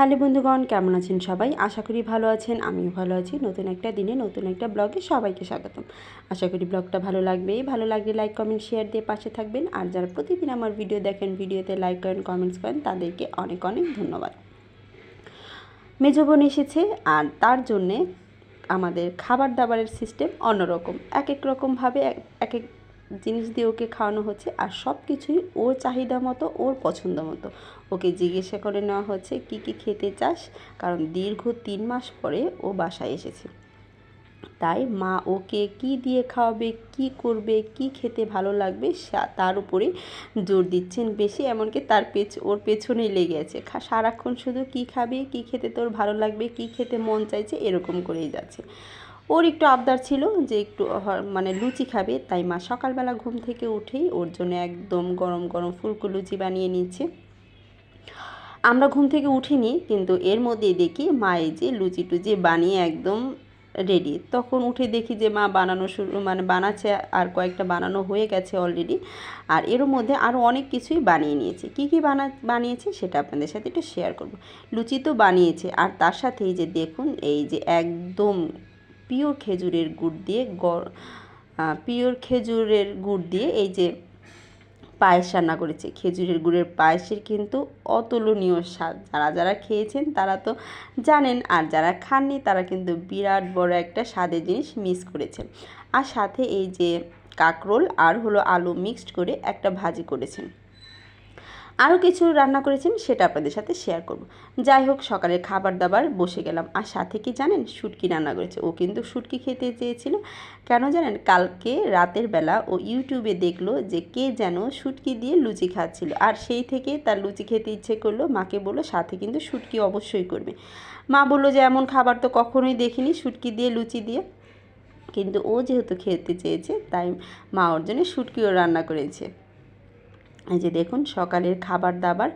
Hello বন্ধুগণ, কেমন আছেন সবাই? আশা করি ভালো আছেন, আমিও ভালো আছি। নতুন একটা দিনে নতুন একটা ব্লগে সবাইকে স্বাগতম। আশা করি ব্লগটা ভালো লাগবে। ভালো লাগলে লাইক, কমেন্ট, শেয়ার দিয়ে পাশে থাকবেন। আর যারা প্রতিদিন আমার ভিডিও দেখেন, ভিডিওতে লাইক করেন, কমেন্টস করেন, তাদেরকে অনেক অনেক ধন্যবাদ। মেজো বোন এসেছে আর তার জন্যে আমাদের খাবার দাবারের সিস্টেম অন্যরকম। এক এক রকমভাবে এক এক এক জিনিস দিয়ে ওকে খাওয়ানো হচ্ছে আর সব কিছুই ওর চাহিদা মতো, ওর পছন্দ মতো। ওকে জিজ্ঞাসা করে নেওয়া হচ্ছে, কি কি খেতে চাস? কারণ দীর্ঘ তিন মাস পরে ও বাসায় এসেছে। তাই মা ওকে কি দিয়ে খাওয়াবে, কি করবে, কি খেতে ভালো লাগবে তার উপরে জোর দিচ্ছেন বেশি, এমনকি তার পেছ, ওর পেছনেই লেগে আছে। সারাক্ষণ শুধু কি খাবে, কি খেতে তোর ভালো লাগবে, কি খেতে মন চাইছে, এরকম করেই যাচ্ছে। ওর একটু আবদার ছিল যে একটু মানে লুচি খাবে, তাই মা সকালবেলা ঘুম থেকে উঠেই ওর জন্য একদম গরম গরম ফুলকো লুচি বানিয়ে নিচ্ছে। আমরা ঘুম থেকে উঠিনি, কিন্তু এর মধ্যেই দেখি মা এই যে লুচি টুচি বানিয়ে একদম রেডি তখন উঠে দেখি যে মা বানানো শুরু মানে বানাচ্ছে, আর কয়েকটা বানানো হয়ে গেছে অলরেডি আর এর মধ্যে আরও অনেক কিছুই বানিয়ে নিয়েছে। কি কি বানা বানিয়েছে সেটা আপনাদের সাথে একটু শেয়ার করব। লুচি তো বানিয়েছে, আর তার সাথেই যে দেখুন, এই যে একদম পিওর খেজুরের গুড় দিয়ে পিওর খেজুরের গুড় দিয়ে এই যে পায়েস রান্না করেছে। খেজুরের গুড়ের পায়েসের কিন্তু অতুলনীয় স্বাদ। যারা যারা খেয়েছেন তারা তো জানেন, আর যারা খাননি তারা কিন্তু বিরাট বড় একটা স্বাদের জিনিস মিস করেছেন। আর সাথে এই যে কাকরোল আর হলো আলু মিক্সড করে একটা ভাজি করেছেন। আরও কিছু রান্না করেছেন সেটা আপনাদের সাথে শেয়ার করব। যাই হোক, সকালের খাবার দাবার, বসে গেলাম। আর সাথে কি জানেন, শুটকি রান্না করেছে। ও কিন্তু শুটকি খেতে চেয়েছিল। কেন জানেন, কালকে রাতের বেলা ও ইউটিউবে দেখল যে কে যেন শুটকি দিয়ে লুচি খাচ্ছিল। আর সেই থেকে তার লুচি খেতে ইচ্ছে করল। মাকে বলল, সাথে কিন্তু শুটকি অবশ্যই করবে। মা বলল যে, এমন খাবার তো কখনোই দেখিনি শুটকি দিয়ে লুচি দিয়ে। কিন্তু ও যেহেতু খেতে চেয়েছে, তাই মা ওর জন্য শুটকিও রান্না করেছে। এই যে দেখুন, সকালের খাবার দাবার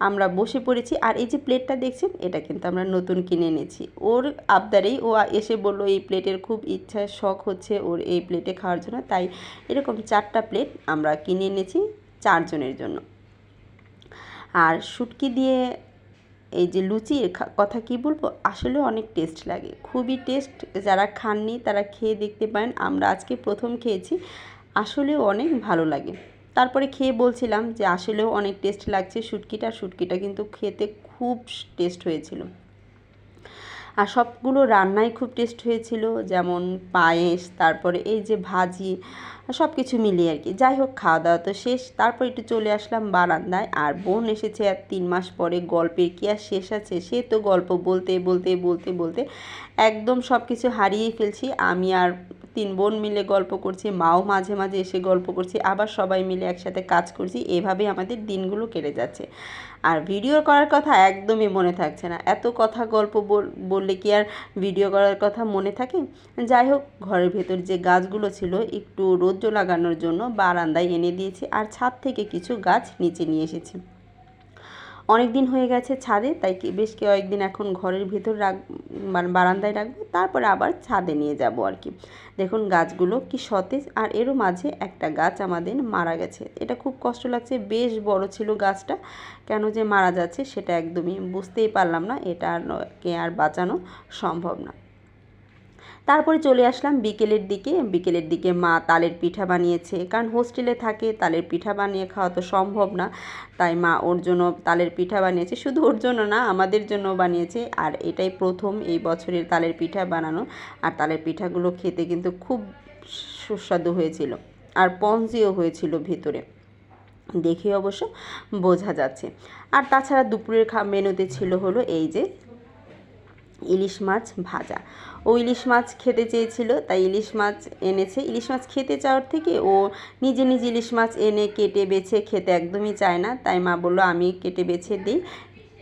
আমরা বসে পড়েছি। আর এই যে প্লেটটা দেখছেন, এটা কিন্তু আমরা নতুন কিনে এনেছি। ওর আবদারেই ও এসে বলল, এই প্লেটের খুব ইচ্ছা, শখ হচ্ছে ওর এই প্লেটে খাওয়ার জন্য। তাই এরকম চারটা প্লেট আমরা কিনে এনেছি চারজনের জন্য। আর শুটকি দিয়ে এই যে লুচির কথা কি বলব? আসলে অনেক টেস্ট লাগে। খুবই টেস্ট যারা খাননি তারা খেয়ে দেখতে পারেন। আমরা আজকে প্রথম খেয়েছি। আসলেও অনেক ভালো লাগে। তারপরে খেয়ে বলছিলাম যে আসলেও অনেক টেস্ট লাগছে শুটকিটা শুটকিটা কিন্তু খেতে খুব টেস্ট হয়েছিল। আর সবগুলো রান্নাই খুব টেস্ট হয়েছিল, যেমন পায়েস, তারপরে এই যে ভাজি সব কিছু মিলিয়ে আর কি। যাই হোক খাওয়া দাওয়া তো শেষ, তারপর একটু চলে আসলাম বারান্দায়। আর বোন এসেছে আর তিন মাস পরে গল্পের কি আর শেষ আছে, সে তো গল্প বলতে বলতে বলতে বলতে একদম সব কিছু হারিয়ে ফেলছি। আমি আর তিন বোন মিলে গল্প করছি, মাও মাঝে মাঝে এসে গল্প করছি, আবার সবাই মিলে একসাথে কাজ করছি এভাবে আমাদের দিনগুলো কেটে যাচ্ছে। আর ভিডিও করার কথা একদমই মনে থাকছে না। এত কথা গল্প বল- বললে কি আর ভিডিও করার কথা মনে থাকে? যাই হোক, ঘরের ভেতর যে গাছগুলো ছিল, একটু রৌদ্র লাগানোর জন্য বারান্দায় এনে দিয়েছি, আর ছাদ থেকে কিছু গাছ নিচে নিয়ে এসেছি। অনেক দিন হয়ে গেছে ছাদে, তাই বেশ কয়েকদিন এখন ঘরের ভেতর রাখ মানে বারান্দায় রাখব, তারপরে আবার ছাদে নিয়ে যাব আর কি। দেখুন গাছগুলো কি সতেজ, আর এরও মাঝে একটা গাছ আমাদের মারা গেছে। এটা খুব কষ্ট লাগছে, বেশ বড় ছিল গাছটা। কেন যে মারা যাচ্ছে সেটা একদমই বুঝতেই পারলাম না, এটা আর কে আর বাঁচানো সম্ভব না। তারপরে চলে আসলাম বিকেলের দিকে। বিকেলের দিকে মা তালের পিঠা বানিয়েছে। কারণ হোস্টেলে থাকে, তালের পিঠা বানিয়ে খাওয়া তো সম্ভব না। তাই মা ওর জন্য তালের পিঠা বানিয়েছে। শুধু ওর জন্য না, আমাদের জন্য বানিয়েছে। আর এটাই প্রথম এই বছরের তালের পিঠা বানানো। আর তালের পিঠাগুলো খেতে কিন্তু খুব সুস্বাদু হয়েছিল। আর পঞ্জিও হয়েছিল ভিতরে। দেখে অবশ্য বোঝা যাচ্ছে। আর তাছাড়া দুপুরের খা, মেনুতে ছিল হলো এই যে ইলিশ মাছ ভাজা। ও ইলিশ মাছ খেতে চেয়েছিল, তাই ইলিশ মাছ এনেছে। ইলিশ মাছ খেতে চাওয়ার থেকে ও নিজে নিজে ইলিশ মাছ এনে কেটে বেছে খেতে একদমই চায় না। তাই মা বলল, আমি কেটে বেছে দিই,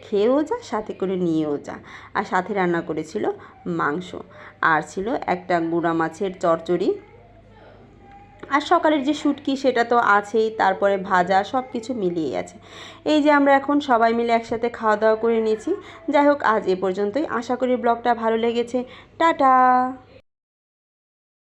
খেয়েও যা, সাথে করে নিয়েও যা। আর সাথে রান্না করেছিল মাংস। আর ছিল একটা গুঁড়া মাছের চচ্চড়ি আর সকালের যে শুটকি সেটা তো আছেই, তারপরে ভাজা সব কিছু মিলিয়ে আছে। এই যে আমরা এখন সবাই মিলে একসাথে খাওয়া দাওয়া করে নিয়েছি। যাই হোক, আজ এ পর্যন্তই। আশা করি ব্লগটা ভালো লেগেছে। টাটা!